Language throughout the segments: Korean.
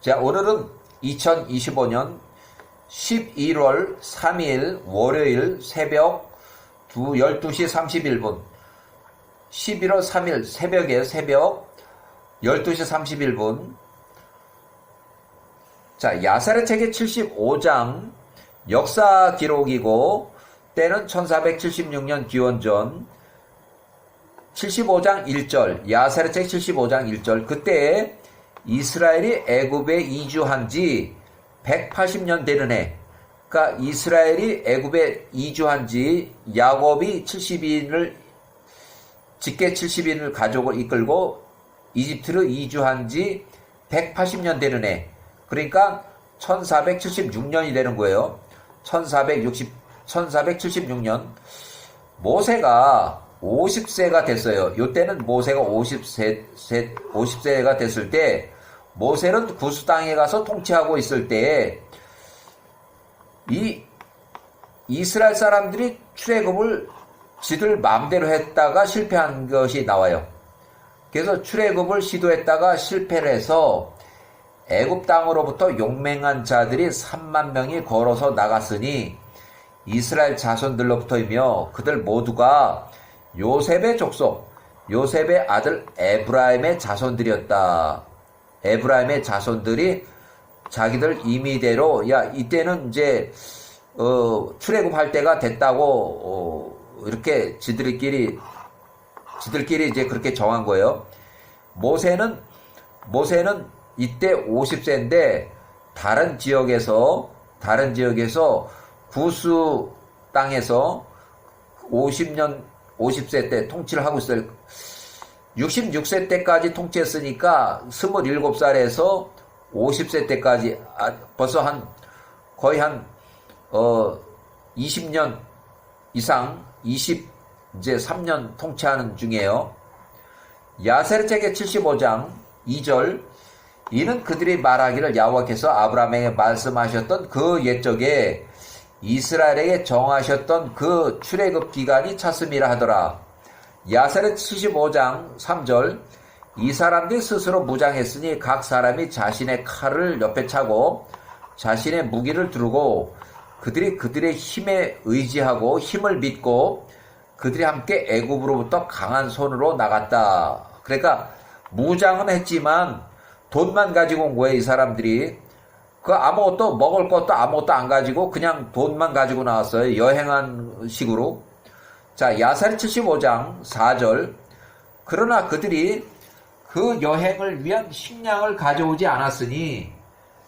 자, 오늘은 2025년 11월 3일 월요일 새벽 2, 12시 31분. 11월 3일 새벽에 새벽 12시 31분. 자, 야사의 책의 75장 역사 기록이고 때는 1476년 기원전 75장 1절 야사의 책 75장 1절 그때 이스라엘이 애굽에 이주한 지 180년 되는 해. 그러니까 이스라엘이 애굽에 이주한 지 야곱이 70인을 직계 70인을 가족을 이끌고 이집트로 이주한 지 180년 되는 해. 그러니까 1476년이 되는 거예요. 1460 1476년. 모세가 50세가 됐어요. 요때는 모세가 50세 50세가 됐을 때 모세는 구스 땅에 가서 통치하고 있을 때이 이스라엘 사람들이 출애굽을 지들 마음대로 했다가 실패한 것이 나와요. 그래서 출애굽을 시도했다가 실패를 해서 애굽 땅으로부터 용맹한 자들이 3만 명이 걸어서 나갔으니 이스라엘 자손들로부터이며 그들 모두가 요셉의 족속, 요셉의 아들 에브라임의 자손들이었다. 에브라임의 자손들이 자기들 임의대로 야 이때는 이제 어, 출애굽할 때가 됐다고 어, 이렇게 지들끼리 지들끼리 이제 그렇게 정한 거예요. 모세는 모세는 이때 50세인데 다른 지역에서 다른 지역에서 구수 땅에서 50년 50세 때 통치를 하고 있어요. 66세 때까지 통치했으니까 27살에서 50세 때까지 아, 벌써 한 거의 한 어, 20년 이상 20 이제 3년 통치하는 중이에요. 야세르 책의 75장 2절 이는 그들이 말하기를 야호와께서 아브라함에게 말씀하셨던 그 옛적에 이스라엘에게 정하셨던 그 출애굽 기간이 찼음이라 하더라. 야세르 75장 3절 이 사람들이 스스로 무장했으니 각 사람이 자신의 칼을 옆에 차고 자신의 무기를 두르고 그들이 그들의 힘에 의지하고 힘을 믿고 그들이 함께 애굽으로부터 강한 손으로 나갔다. 그러니까 무장은 했지만 돈만 가지고 온 거예요, 이 사람들이. 그 아무것도 먹을 것도 아무것도 안 가지고 그냥 돈만 가지고 나왔어요. 여행한 식으로. 자, 야사리 75장 4절. 그러나 그들이 그 여행을 위한 식량을 가져오지 않았으니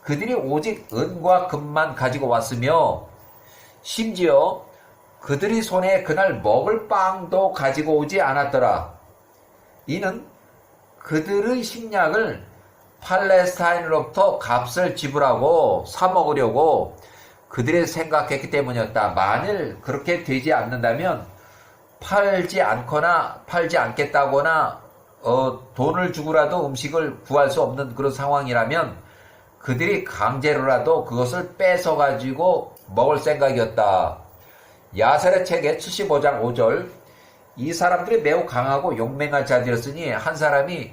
그들이 오직 은과 금만 가지고 왔으며 심지어 그들이 손에 그날 먹을 빵도 가지고 오지 않았더라. 이는 그들의 식량을 팔레스타인으로부터 값을 지불하고 사 먹으려고 그들이 생각했기 때문이었다. 만일 그렇게 되지 않는다면 팔지 않거나 팔지 않겠다거나 어, 돈을 주고라도 음식을 구할 수 없는 그런 상황이라면 그들이 강제로라도 그것을 뺏어 가지고 먹을 생각이었다. 야살의 책의 75장 5절 이 사람들이 매우 강하고 용맹한 자들이었으니 한 사람이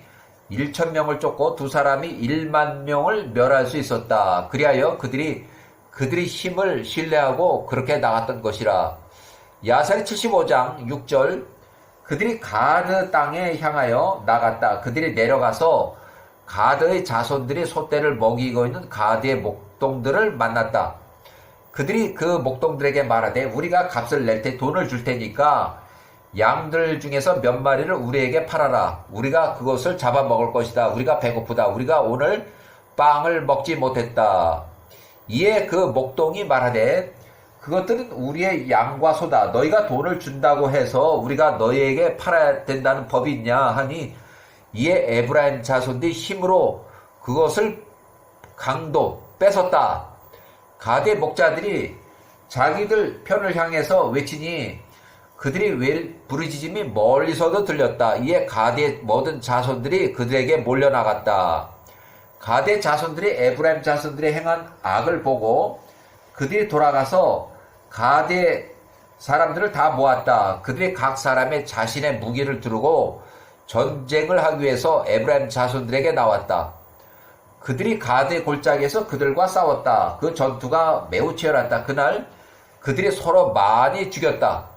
1천 명을 쫓고 두 사람이 1만 명을 멸할 수 있었다. 그리하여 그들이 그들이 힘을 신뢰하고 그렇게 나갔던 것이라. 야살이 75장 6절 그들이 가드 땅에 향하여 나갔다. 그들이 내려가서 가드의 자손들이 소떼를 먹이고 있는 가드의 목동들을 만났다. 그들이 그 목동들에게 말하되 우리가 값을 낼 때 돈을 줄 테니까 양들 중에서 몇 마리를 우리에게 팔아라. 우리가 그것을 잡아먹을 것이다. 우리가 배고프다. 우리가 오늘 빵을 먹지 못했다. 이에 그 목동이 말하되 그것들은 우리의 양과 소다. 너희가 돈을 준다고 해서 우리가 너희에게 팔아야 된다는 법이 있냐 하니 이에 에브라임 자손들이 힘으로 그것을 강도 뺏었다. 가대 목자들이 자기들 편을 향해서 외치니 그들이 왜 부르짖음이 멀리서도 들렸다. 이에 가대 모든 자손들이 그들에게 몰려나갔다. 가대 자손들이 에브라임 자손들이 행한 악을 보고 그들이 돌아가서 가대 사람들을 다 모았다. 그들이 각 사람의 자신의 무기를 두르고 전쟁을 하기 위해서 에브라임 자손들에게 나왔다. 그들이 가드 골짜기에서 그들과 싸웠다. 그 전투가 매우 치열했다. 그날 그들이 서로 많이 죽였다.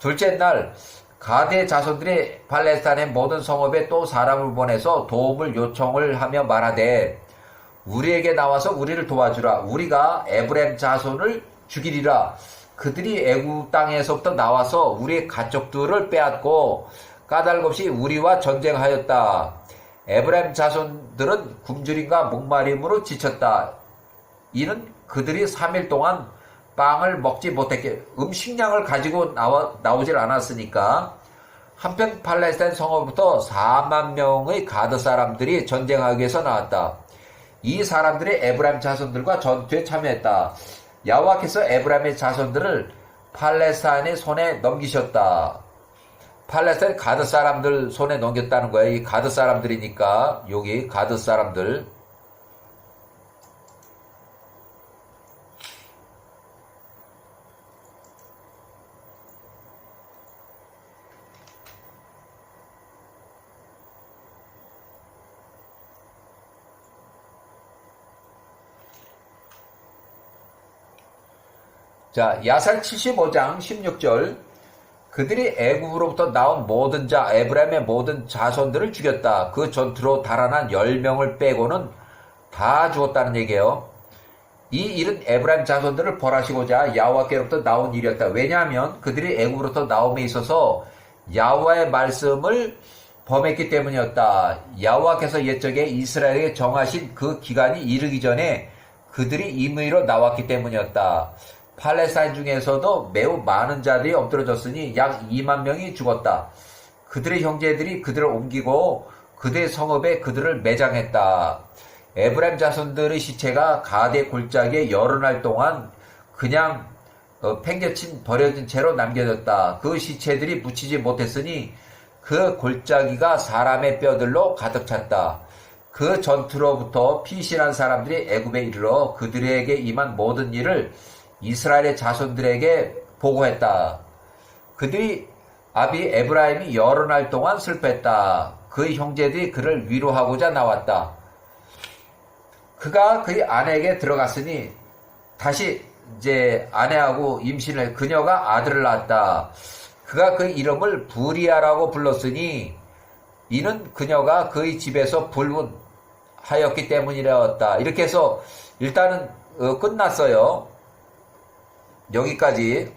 둘째 날 가드 자손들이 팔레스타인의 모든 성읍에 또 사람을 보내서 도움을 요청을 하며 말하되 우리에게 나와서 우리를 도와주라. 우리가 에브렘 자손을 죽이리라. 그들이 애굽 땅에서부터 나와서 우리의 가족들을 빼앗고 까닭없이 우리와 전쟁하였다. 에브렘 자손들은 굶주림과 목마림으로 지쳤다. 이는 그들이 3일 동안 빵을 먹지 못했게 음식량을 가지고 나와, 나오질 않았으니까 한편 팔레스타인 성읍부터 4만 명의 가드 사람들이 전쟁하기 위해서 나왔다. 이 사람들이 에브라임 자손들과 전투에 참여했다. 야와께서 에브라임의 자손들을 팔레스타인의 손에 넘기셨다. 팔레스타인 가드 사람들 손에 넘겼다는 거야. 이 가드 사람들이니까 여기 가드 사람들. 자, 야살 75장 16절 그들이 애굽으로부터 나온 모든 자 에브라임의 모든 자손들을 죽였다. 그 전투로 달아난 10명을 빼고는 다 죽었다는 얘기예요. 이 일은 에브라임 자손들을 벌하시고자 야와께로부터 나온 일이었다. 왜냐하면 그들이 애굽으로부터 나옴에 있어서 야와의 말씀을 범했기 때문이었다. 야와께서 옛적에 이스라엘에게 정하신 그 기간이 이르기 전에 그들이 임의로 나왔기 때문이었다. 팔레스타인 중에서도 매우 많은 자들이 엎드러졌으니 약 2만 명이 죽었다. 그들의 형제들이 그들을 옮기고 그들의 성읍에 그들을 매장했다. 에브라임 자손들의 시체가 가대 골짜기에 여러 날 동안 그냥 어, 팽개친 버려진 채로 남겨졌다. 그 시체들이 묻히지 못했으니 그 골짜기가 사람의 뼈들로 가득 찼다. 그 전투로부터 피신한 사람들이 애굽에 이르러 그들에게 임한 모든 일을 이스라엘의 자손들에게 보고했다. 그들이 아비 에브라임이 여러 날 동안 슬펐다. 그의 형제들이 그를 위로하고자 나왔다. 그가 그의 아내에게 들어갔으니 다시 이제 아내하고 임신을 해 그녀가 아들을 낳았다. 그가 그 이름을 부리아라고 불렀으니 이는 그녀가 그의 집에서 불문하였기 때문이라였다. 이렇게 해서 일단은 어, 끝났어요. 여기까지